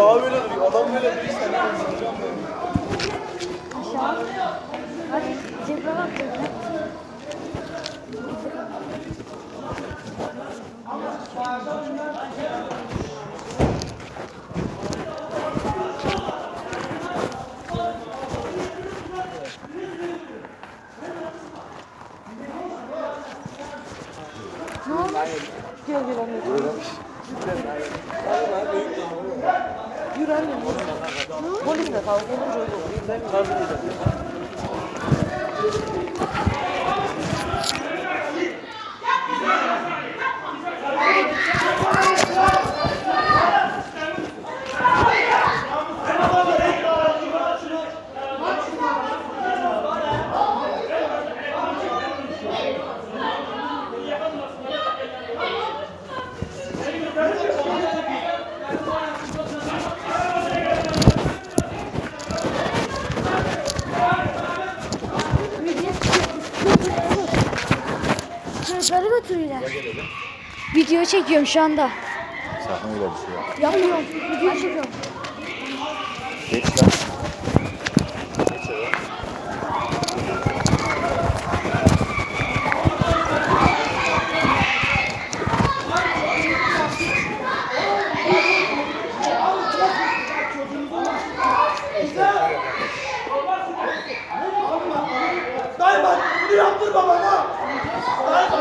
Abi böyle duruyor. Adam böyle duruyor. Sen Aşağı. Hadi cebine bak. Ne oldu? Gel gel anne. Yürü anne. Polisle kavga olunca öyle. Ben kavga edeceğim. Çocukları götürüyorlar. Video çekiyorum şu anda. Sakın öyle bir şey yap. Yapmıyorum. Video çekiyorum. Geç lan. Dayı bak bunu yaptırma bana. Dayı bana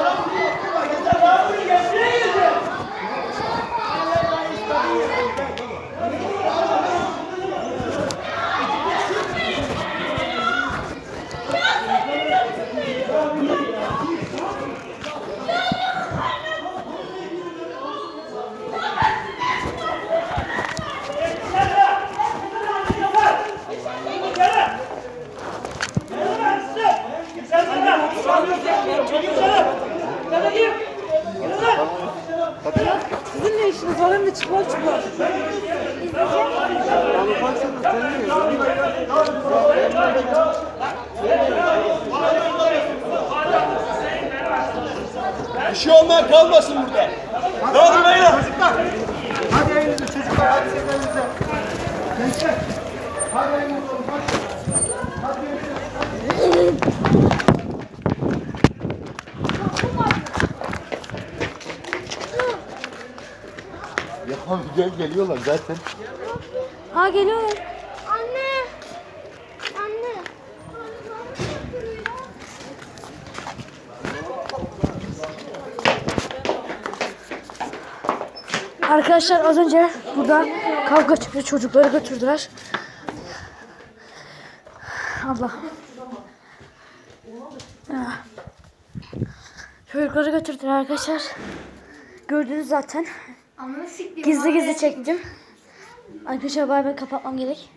Sizin ne işiniz var hem de çıplak çıplak. Bir şey olmayan kalmasın burada. Dağılın beyler. Hadi elinize çocuklar, hadi siz elinize. Gençler, hadi elinize olun, hadi. Hadi Ya gel geliyorlar zaten. Ha geliyorlar. Anne. Anne. Arkadaşlar az önce burada kavga çıktı. Çocukları götürdüler. Allah. Ah. Çocukları götürdüler arkadaşlar. Gördünüz zaten. Gizli gizli çektim. Arkadaşlar bay bay kapatmam gerek.